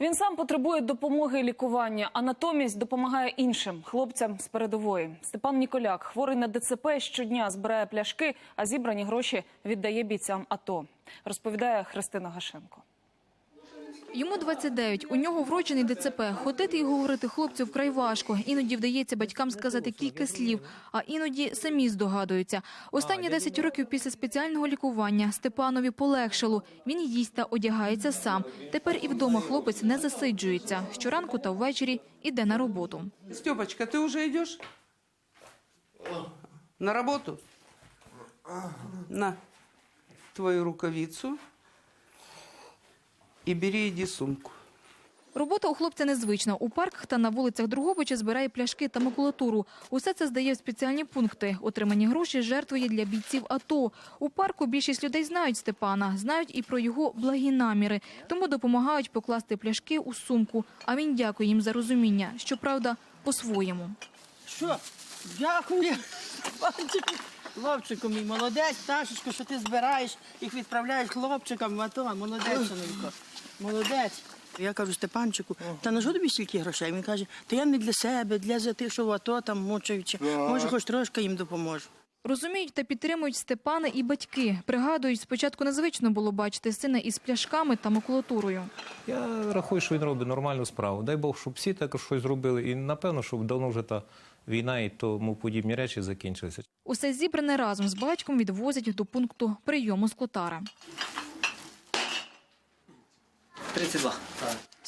Він сам потребує допомоги і лікування, а натомість допомагає іншим хлопцям з передової. Степан Ніколяк, хворий на ДЦП, щодня збирає пляшки, а зібрані гроші віддає бійцям АТО. Розповідає Христина Гашенко. Йому 29, у нього вроджений ДЦП. Ходити і говорити хлопцю вкрай важко. Іноді вдається батькам сказати кілька слів, а іноді самі здогадуються. Останні 10 років після спеціального лікування Степанові полегшало. Він їсть та одягається сам. Тепер і вдома хлопець не засиджується. Щоранку та ввечері іде на роботу. Степочка, ты уже идешь? На работу? На твою рукавицу и бери иди сумку. Робота у хлопця незвична. У парках та на вулицях Другобича збирає пляшки та макулатуру. Усе це здає в спеціальні пункти. Отримані гроші жертвує для бійців АТО. У парку більшість людей знають Степана, знають і про його благі наміри. Тому допомагають покласти пляшки у сумку. А він дякує їм за розуміння. Щоправда, по-своєму. Що? Дякую. Хлопчику. Мій молодець, Ташечко, що ти збираєш, їх відправляєш хлопчикам в АТО. Молодець, соненько. Молодець. Я кажу Степанчику, та на що тобі стільки грошей? Він каже, та я не для себе, для за тих, що в АТО там мучаючи. Може, хоч трошки їм допоможу. Розуміють та підтримують Степана і батьки. Пригадують, спочатку незвично було бачити сина із пляшками та макулатурою. Я рахую, що він робить нормальну справу. Дай Бог, щоб всі також щось зробили. І напевно, щоб давно вже та війна і тому подібні речі закінчилися. Усе зібране разом з батьком відвозять до пункту прийому склотара. 32.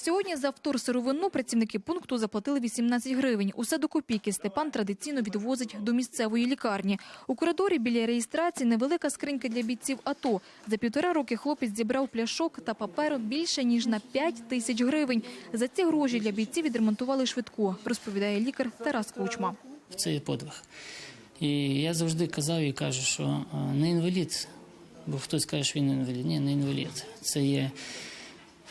Сьогодні за вторсировину працівники пункту заплатили 18 гривень. Усе до копійки Степан традиційно відвозить до місцевої лікарні. У коридорі біля реєстрації невелика скринька для бійців АТО. За півтора роки хлопець зібрав пляшок та паперу більше ніж на 5 тисяч гривень. За ці гроші для бійців відремонтували швидку, розповідає лікар Тарас Кучма. Це є подвиг. І я завжди казав і кажу, що не інвалід, бо хтось каже, що він інвалід. Ні, не інвалід. Це є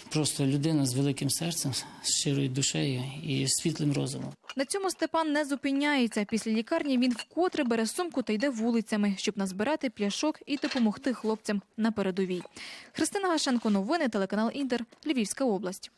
просто людина з великим серцем, з щирою душею і світлим розумом. На цьому Степан не зупиняється. Після лікарні він вкотре бере сумку та йде вулицями, щоб назбирати пляшок і допомогти хлопцям на передовій. Христина Гашенко, новини, телеканал Інтер, Львівська область.